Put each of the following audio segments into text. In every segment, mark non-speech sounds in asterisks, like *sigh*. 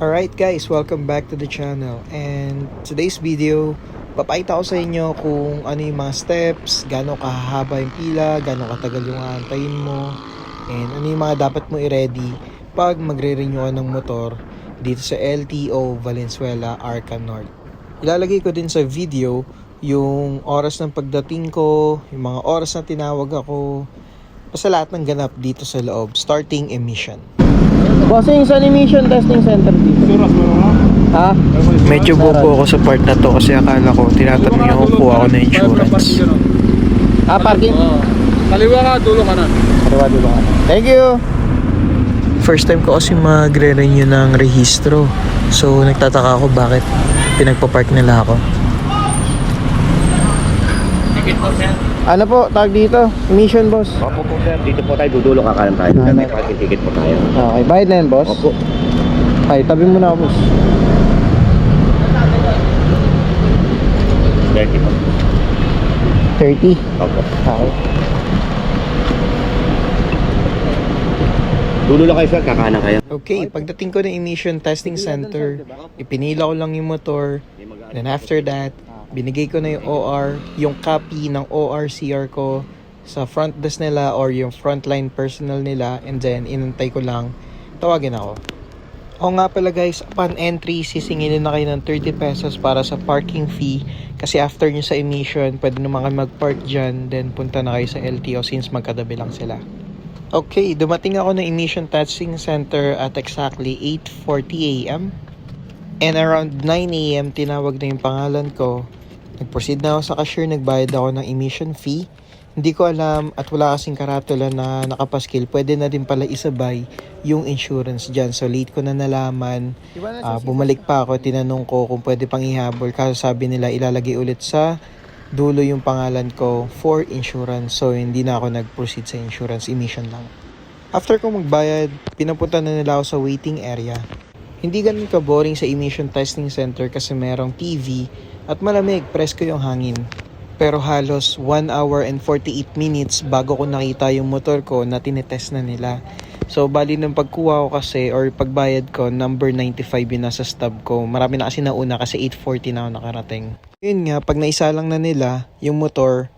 Alright guys, welcome back to the channel and today's video papakita ko sa inyo kung ano yung mga steps, gano'ng kahaba yung pila, gano'ng katagal yung aantayin mo and ano yung mga dapat mo i-ready pag magre-renew ng motor dito sa LTO Valenzuela Arca North. Ilalagay ko din sa video yung oras ng pagdating ko, yung mga oras na tinawag ako, basta lahat ng ganap dito sa loob, starting emission. Bossing sa emission testing center dito. Ha? Medyo buko ako sa part na to kasi akala ko tinatanong niyo kung kuha ako ng insurance. Ah, parking? Kaliwa ka, dulo ka na. Kaliwa dulo ka. Thank you! First time ko kasi magre-renew ng rehistro. So, nagtataka ako bakit pinagpapark nila ako. Ticket po, sir. Ano po, tag dito? Emission, boss. Opo po sir, dito po tayo, dudulo ka kanan tayo. Ah, May parking ticket po tayo. Okay, bayad na yan, boss. Opo. Ay, tabi mo na boss. 30 po. 30. Opo. Okay. Dudulo kayo sir, kakanan kayo. Okay, pagdating ko ng emission testing center, ipinila ko lang yung motor. Then after that, binigay ko na yung OR, yung copy ng ORCR ko sa front desk nila or yung frontline personnel nila and then inantay ko lang tawagin ako. O nga pala guys, upon entry, sisingilin na kayo ng 30 pesos para sa parking fee kasi after nyo sa emission, pwede naman kayo mag-park dyan then punta na kayo sa LTO since magkatabi lang sila. Okay, dumating ako ng emission testing center at exactly 8.40 a.m. And around 9 a.m. tinawag na yung pangalan ko. Nag-proceed na ako sa cashier, nagbayad ako ng emission fee. Hindi ko alam at wala kasing karatula na nakapaskil. Pwede na din pala isabay yung insurance dyan. So late ko na nalaman. Ah, bumalik pa ako, tinanong ko kung pwede pang ihabol. Kaso sabi nila ilalagay ulit sa dulo yung pangalan ko for insurance. So, hindi na ako nag-proceed sa insurance, emission lang. After ko magbayad, pinapunta na nila ako sa waiting area. Hindi ganun ka-boring sa emission testing center kasi merong TV at malamig, presko yung hangin. Pero halos 1 hour and 48 minutes bago ko nakita yung motor ko na tinetest na nila. So, bali nung pagkuha ko kasi or pagbayad ko, number 95 yun nasa stub ko. Marami na kasi nauna kasi 8.40 na ako nakarating. Yun nga, pag naisa lang na nila yung motor,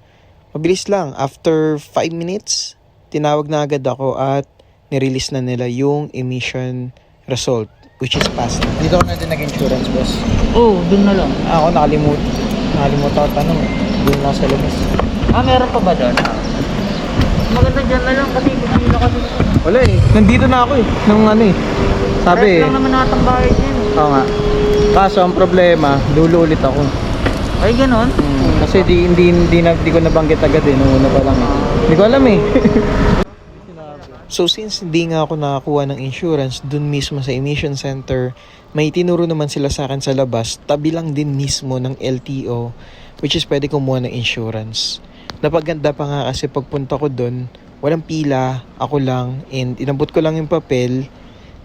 mabilis lang. After 5 minutes, tinawag na agad ako at nirelease na nila yung emission result, which is na. Dito ako na din nag-insurance, boss. Oo, oh, dun na lang. Ako nakalimut. Nakalimutan ako tanong. Doon lang sa labas. Ah, meron pa ba doon? Maganda dyan na lang kasi pipila kasi. Wala eh. Nandito na ako eh. Nung ano eh. Sabi eh. Lang naman natang bayad yan. Oo nga. Kaso ang problema, dulo ulit ako. Ay, ganon? Hmm, kasi di, hindi, hindi, na, di ko nabanggit agad eh. Nung una pa lang eh. Hindi ko alam eh. *laughs* so since hindi nga ako nakakuha ng insurance dun mismo sa emission center, may tinuro naman sila sa akin sa labas, tabi lang din mismo ng LTO, which is pwede kumuha ng insurance. Napaganda pa nga kasi pagpunta ko dun, walang pila, ako lang, and inabot ko lang yung papel,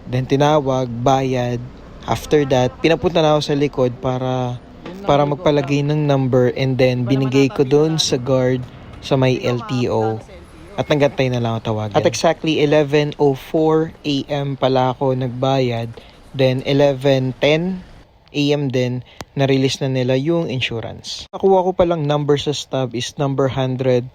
then tinawag, bayad. After that, pinapunta na ako sa likod para para magpalagay ng number and then binigay ko doon sa guard sa may LTO at nagantay na lang ako tawagan. At exactly 11.04 a.m. pala ako nagbayad then 11.10 a.m. din na-release na nila yung insurance. Nakuha ko palang number sa stub is number 115.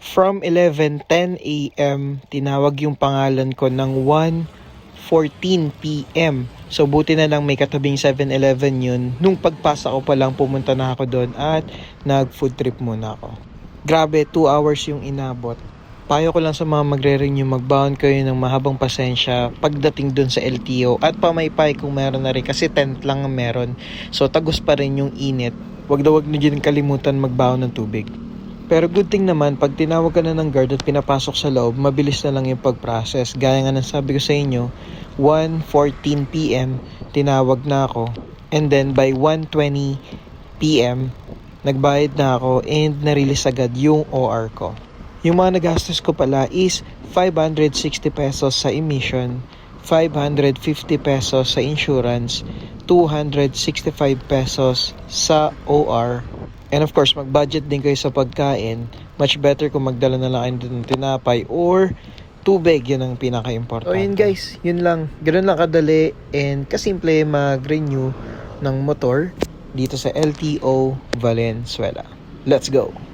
From 11.10 a.m. tinawag yung pangalan ko ng 1.14 p.m. So buti na lang may katabing 7-Eleven yun. Nung pagpasa ko pa lang pumunta na ako doon at nag food trip muna ako. Grabe, 2 hours yung inabot. Payo ko lang sa mga magre-renew, magbaon kayo ng mahabang pasensya pagdating doon sa LTO at pamaypay kung meron na rin kasi tent lang ang meron. So tagus pa rin yung init. Wag daw wag nyo din kalimutan magbaon ng tubig. Pero good thing naman, pag tinawag ka na ng guard at pinapasok sa loob, mabilis na lang yung pag-process. Gaya nga ng sabi ko sa inyo, 1.14pm, tinawag na ako. And then by 1.20pm, nagbayad na ako and na-release agad yung OR ko. Yung mga nagastos ko pala is 560 pesos sa emission, 550 pesos sa insurance, 265 pesos sa OR, And of course, mag-budget din kayo sa pagkain. Much better kung magdala na lang kayo ng tinapay or tubig, yun ang pinaka-importante. So yun guys, yun lang. Ganun lang kadali and kasimple mag-renew ng motor dito sa LTO Valenzuela. Let's go!